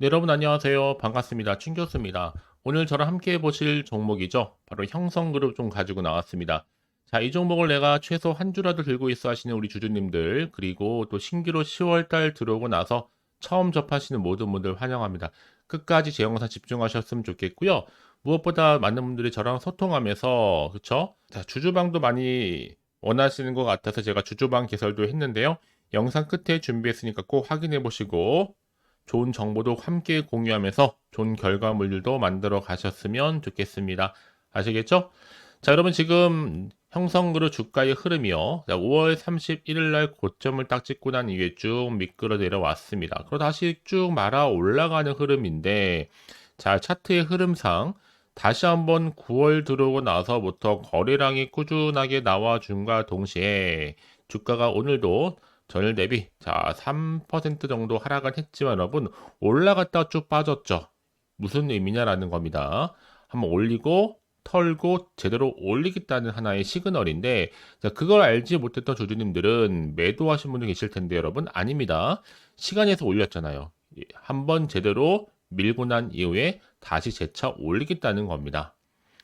네, 여러분 안녕하세요. 반갑습니다. 춘 교수입니다. 오늘 저랑 함께 해보실 종목이죠. 바로 형성그룹 좀 가지고 나왔습니다. 자, 이 종목을 내가 최소 한 주라도 들고 있어 하시는 우리 주주님들, 그리고 또 신규로 10월달 들어오고 나서 처음 접하시는 모든 분들 환영합니다. 끝까지 제 영상 집중하셨으면 좋겠고요. 무엇보다 많은 분들이 저랑 소통하면서, 그쵸? 자, 주주방도 많이 원하시는 것 같아서 제가 주주방 개설도 했는데요. 영상 끝에 준비했으니까 꼭 확인해 보시고, 좋은 정보도 함께 공유하면서 좋은 결과물들도 만들어 가셨으면 좋겠습니다. 아시겠죠? 자, 여러분 지금 형성그룹 주가의 흐름이요. 5월 31일 날 고점을 딱 찍고 난 이후에 쭉 미끄러 내려왔습니다. 그리고 다시 쭉 말아 올라가는 흐름인데 자, 차트의 흐름상 다시 한번 9월 들어오고 나서부터 거래량이 꾸준하게 나와준과 동시에 주가가 오늘도 전일 대비 자 3% 정도 하락은 했지만 여러분 올라갔다 쭉 빠졌죠. 무슨 의미냐라는 겁니다. 한번 올리고 털고 제대로 올리겠다는 하나의 시그널인데 자, 그걸 알지 못했던 주주님들은 매도하신 분들 계실 텐데 여러분 아닙니다. 시간에서 올렸잖아요. 한번 제대로 밀고 난 이후에 다시 재차 올리겠다는 겁니다.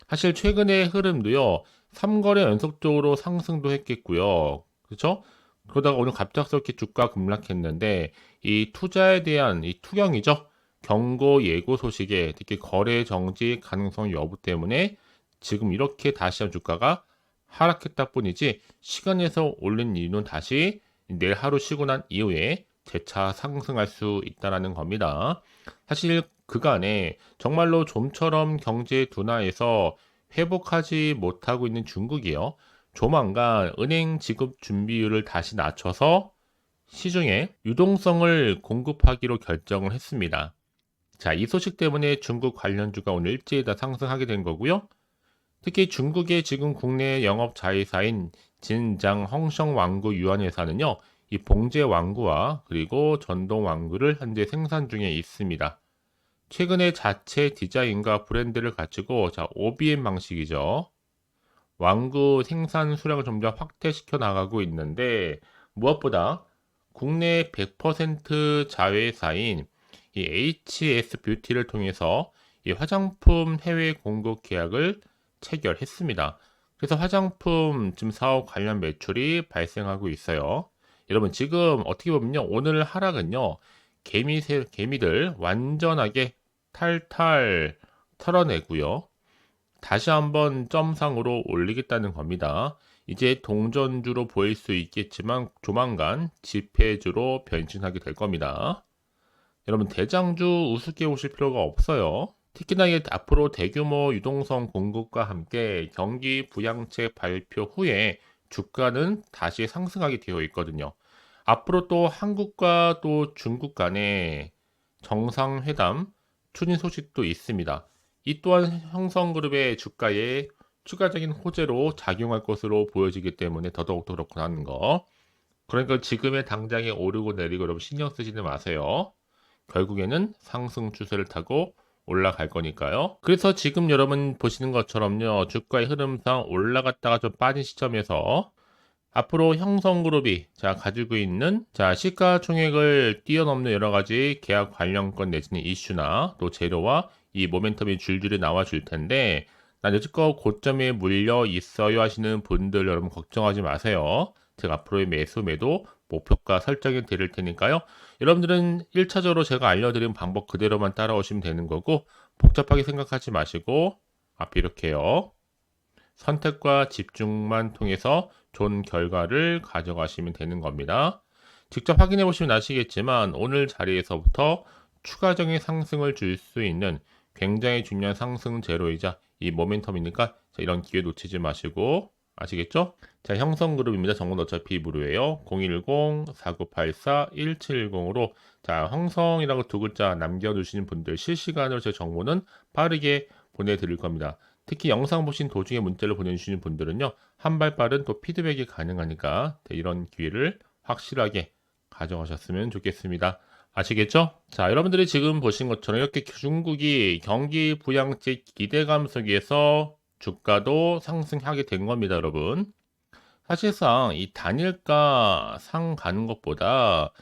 사실 최근의 흐름도요. 3거래 연속적으로 상승도 했겠고요. 그렇죠? 그러다가 오늘 갑작스럽게 주가 급락했는데 이 투자에 대한 이 투경이죠. 경고 예고 소식에 특히 거래 정지 가능성 여부 때문에 지금 이렇게 다시 한 주가가 하락했다 뿐이지 시간에서 올린 이유는 다시 내일 하루 쉬고 난 이후에 재차 상승할 수 있다라는 겁니다. 사실 그간에 정말로 좀처럼 경제 둔화에서 회복하지 못하고 있는 중국이요. 조만간 은행 지급 준비율을 다시 낮춰서 시중에 유동성을 공급하기로 결정을 했습니다. 자, 이 소식 때문에 중국 관련주가 오늘 일제에다 상승하게 된 거고요. 특히 중국의 지금 국내 영업 자회사인 진장 헝성 왕구 유한 회사는요, 이 봉제 왕구와 그리고 전동 왕구를 현재 생산 중에 있습니다. 최근에 자체 디자인과 브랜드를 갖추고 자, OBM 방식이죠. 왕구 생산 수량을 점점 확대시켜 나가고 있는데 무엇보다 국내 100% 자회사인 이 HS 뷰티를 통해서 이 화장품 해외 공급 계약을 체결했습니다. 그래서 화장품 지금 사업 관련 매출이 발생하고 있어요. 여러분 지금 어떻게 보면요 오늘 하락은요 개미 개미들 완전하게 탈탈 털어내고요. 다시 한번 점상으로 올리겠다는 겁니다. 이제 동전주로 보일 수 있겠지만 조만간 지폐주로 변신하게 될 겁니다. 여러분 대장주 우습게 보실 필요가 없어요. 특히나 앞으로 대규모 유동성 공급과 함께 경기 부양책 발표 후에 주가는 다시 상승하게 되어 있거든요. 앞으로 또 한국과 또 중국 간의 정상회담 추진 소식도 있습니다. 이 또한 형성그룹의 주가에 추가적인 호재로 작용할 것으로 보여지기 때문에 더더욱 그렇고 하는 거. 그러니까 지금의 당장에 오르고 내리고 여러분 신경 쓰지는 마세요. 결국에는 상승 추세를 타고 올라갈 거니까요. 그래서 지금 여러분 보시는 것처럼요. 주가의 흐름상 올라갔다가 좀 빠진 시점에서 앞으로 형성그룹이 자 가지고 있는 자 시가총액을 뛰어넘는 여러 가지 계약 관련권 내지는 이슈나 또 재료와 이 모멘텀이 줄줄이 나와 줄 텐데 난 여지껏 고점에 물려 있어요 하시는 분들 여러분 걱정하지 마세요. 제가 앞으로의 매수 매도 목표가 설정이 드릴 테니까요. 여러분들은 1차적으로 제가 알려드린 방법 그대로만 따라오시면 되는 거고 복잡하게 생각하지 마시고 앞에 이렇게요. 선택과 집중만 통해서 좋은 결과를 가져가시면 되는 겁니다. 직접 확인해 보시면 아시겠지만 오늘 자리에서부터 추가적인 상승을 줄 수 있는 굉장히 중요한 상승 제로이자 이 모멘텀이니까 이런 기회 놓치지 마시고 아시겠죠? 자, 형성그룹입니다. 정보는 어차피 무료예요. 010-4984-1710으로 자, 형성이라고 두 글자 남겨두시는 분들 실시간으로 제 정보는 빠르게 보내드릴 겁니다. 특히 영상 보신 도중에 문자를 보내주시는 분들은요, 한 발 빠른 또 피드백이 가능하니까 이런 기회를 확실하게 가져가셨으면 좋겠습니다. 아시겠죠? 자, 여러분들이 지금 보신 것처럼 이렇게 중국이 경기 부양책 기대감 속에서 주가도 상승하게 된 겁니다, 여러분. 사실상 이 단일가 상 가는 것보다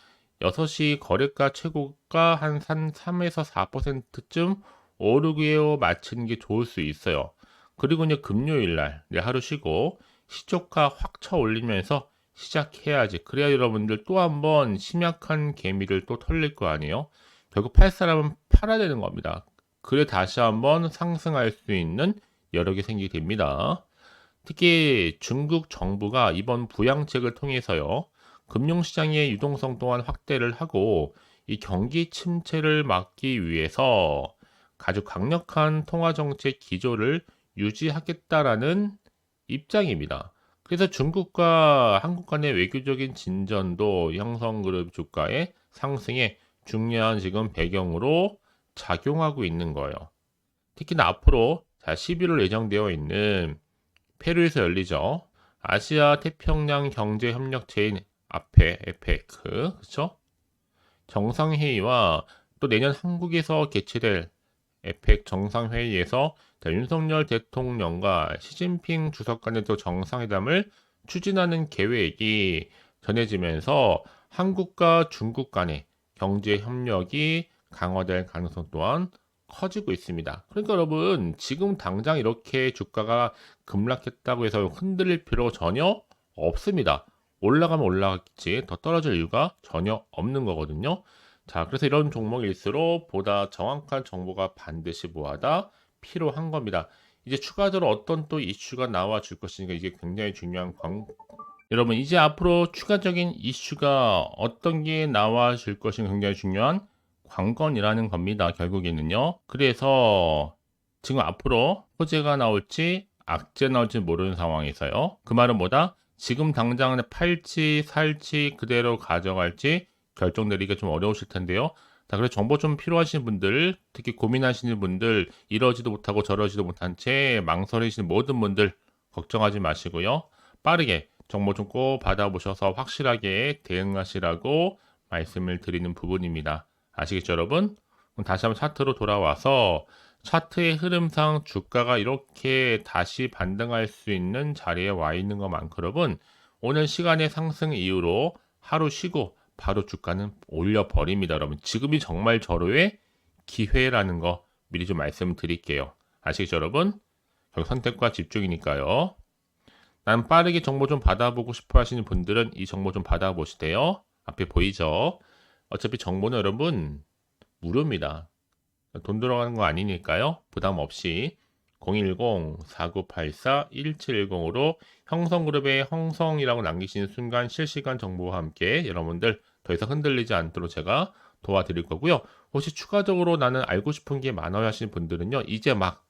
6시 거래가 최고가 한 3에서 4%쯤 오르기에 마치는 게 좋을 수 있어요. 그리고 이제 금요일 날 하루 쉬고 시초가 확 쳐 올리면서 시작해야지. 그래야 여러분들 또 한 번 심약한 개미를 또 털릴 거 아니에요. 결국 팔 사람은 팔아야 되는 겁니다. 그래 다시 한번 상승할 수 있는 여력이 생기게 됩니다. 특히 중국 정부가 이번 부양책을 통해서요. 금융시장의 유동성 또한 확대를 하고 이 경기 침체를 막기 위해서 아주 강력한 통화정책 기조를 유지하겠다라는 입장입니다. 그래서 중국과 한국 간의 외교적인 진전도 형성그룹 주가의 상승에 중요한 지금 배경으로 작용하고 있는 거예요. 특히나 앞으로 자 11월 예정되어 있는 페루에서 열리죠. 아시아 태평양 경제 협력체인 앞에 에페크 그렇죠? 정상회의와 또 내년 한국에서 개최될 에펙 정상회의에서 윤석열 대통령과 시진핑 주석 간의 또 정상회담을 추진하는 계획이 전해지면서 한국과 중국 간의 경제 협력이 강화될 가능성 또한 커지고 있습니다. 그러니까 여러분 지금 당장 이렇게 주가가 급락했다고 해서 흔들릴 필요 전혀 없습니다. 올라가면 올라갔지 더 떨어질 이유가 전혀 없는 거거든요. 자, 그래서 이런 종목일수록 보다 정확한 정보가 반드시 뭐하다 필요한 겁니다. 이제 추가적으로 어떤 또 이슈가 나와 줄 것인가 이게 굉장히 중요한 광 여러분 이제 앞으로 추가적인 이슈가 어떤 게 나와 줄 것인가 굉장히 중요한 관건이라는 겁니다. 결국에는요. 그래서 지금 앞으로 호재가 나올지 악재 나올지 모르는 상황에서요. 그 말은 뭐다? 지금 당장 팔지 살지 그대로 가져갈지 결정 내리기가 좀 어려우실 텐데요. 자, 그래서 정보 좀 필요하신 분들, 특히 고민하시는 분들, 이러지도 못하고 저러지도 못한 채 망설이시는 모든 분들 걱정하지 마시고요. 빠르게 정보 좀 꼭 받아보셔서 확실하게 대응하시라고 말씀을 드리는 부분입니다. 아시겠죠, 여러분? 다시 한번 차트로 돌아와서 차트의 흐름상 주가가 이렇게 다시 반등할 수 있는 자리에 와 있는 것만큼 여러분 오늘 시간의 상승 이후로 하루 쉬고 바로 주가는 올려버립니다. 여러분 지금이 정말 절호의 기회라는 거 미리 좀 말씀드릴게요. 아시겠죠 여러분? 결국 선택과 집중이니까요. 난 빠르게 정보 좀 받아보고 싶어 하시는 분들은 이 정보 좀 받아보시대요. 앞에 보이죠? 어차피 정보는 여러분 무료입니다. 돈 들어가는 거 아니니까요. 부담 없이 010-4984-1710으로 형성그룹의 형성이라고 남기시는 순간 실시간 정보와 함께 여러분들 더 이상 흔들리지 않도록 제가 도와드릴 거고요. 혹시 추가적으로 나는 알고 싶은 게 많아요 하시는 분들은요. 이제 막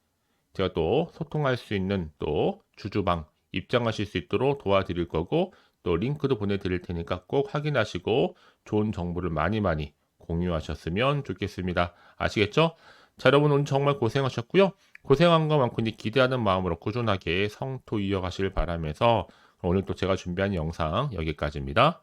제가 또 소통할 수 있는 또 주주방 입장하실 수 있도록 도와드릴 거고 또 링크도 보내드릴 테니까 꼭 확인하시고 좋은 정보를 많이 많이 공유하셨으면 좋겠습니다. 아시겠죠? 자, 여러분 오늘 정말 고생하셨고요. 고생한 것만큼 기대하는 마음으로 꾸준하게 성토 이어가시길 바라면서 오늘 또 제가 준비한 영상 여기까지입니다.